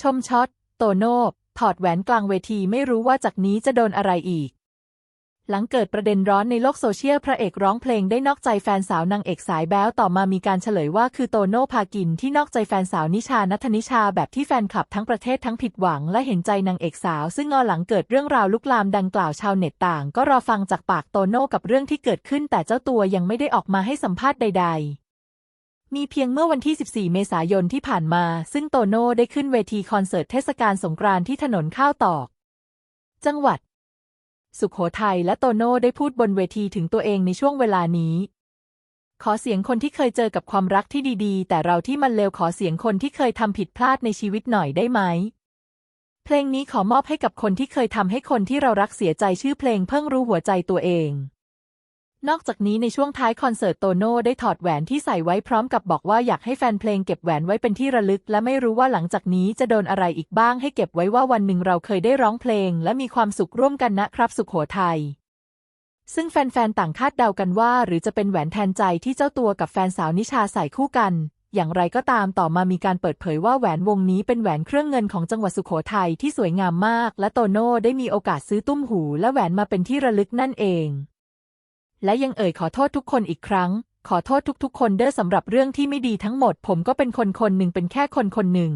ชมช็อต โตโน่ถอดแหวนกลางเวทีไม่รู้ว่าจากนี้จะโดนอะไรอีก หลังเกิดประเด็นร้อนในโลกโซเชียลพระเอกร้องเพลงได้นอกใจแฟนสาวนางเอกสายแบ๊วต่อมามีการเฉลยว่าคือโตโน่พากินที่นอกใจแฟนสาวนิชานัทนิชาแบบที่แฟนคลับทั้งประเทศทั้งผิดหวังและเห็นใจนางเอกสาว ซึ่งงอหลังเกิดเรื่องราวลุกลามดังกล่าวชาวเน็ตต่าง ก็รอฟังจากปากโตโน่กับเรื่องที่เกิดขึ้นแต่เจ้าตัวยังไม่ได้ออกมาให้สัมภาษณ์ใด ๆ มีเพียงเมื่อวันที่ 14 เมษายนที่ผ่านมา ซึ่งโตโน่ได้ขึ้นเวทีคอนเสิร์ตเทศกาลสงกรานต์ที่ถนนข้าวตอก จังหวัด สุขโขทัยและโตโน่ได้พูดบนเวทีถึงตัวเองในช่วงเวลานี้ ขอเสียงคนที่เคยเจอกับความรักที่ดีๆ แต่เราที่มันเลวขอเสียงคนที่เคยทำผิดพลาดในชีวิตหน่อยได้ไหม เพลงนี้ขอมอบให้กับคนที่เคยทำให้คนที่เรารักเสียใจชื่อเพลงเพิ่งรู้หัวใจตัวเอง นอกจากนี้ในช่วงท้ายคอนเสิร์ตโตโน่ได้ถอดแหวนที่ใส่ไว้พร้อมกับบอกว่าอยากให้แฟนเพลงเก็บแหวนไว้เป็นที่ระลึก และไม่รู้ว่าหลังจากนี้จะโดนอะไรอีกบ้างให้เก็บไว้ว่าวันหนึ่งเราเคยได้ร้องเพลง และมีความสุขร่วมกันนะครับสุขโขทัยซึ่งแฟนๆต่างคาดเดากันว่า หรือจะเป็นแหวนแทนใจที่เจ้าตัวกับแฟนสาวนิชาใส่คู่กัน อย่างไรก็ตามต่อมามีการเปิดเผยว่าแหวนวงนี้เป็นแหวนเครื่องเงินของจังหวัดสุขโขทัยที่สวยงามมาก และโตโน่ได้มีโอกาสซื้อตุ้มหู และแหวนมาเป็นที่ระลึกนั่นเอง และยังเอ่ยขอโทษทุกคนอีกครั้ง ขอโทษทุกๆ คนเด้อสำหรับเรื่องที่ไม่ดีทั้งหมด ผมก็เป็นคนคนหนึ่งเป็นแค่คนคนหนึ่ง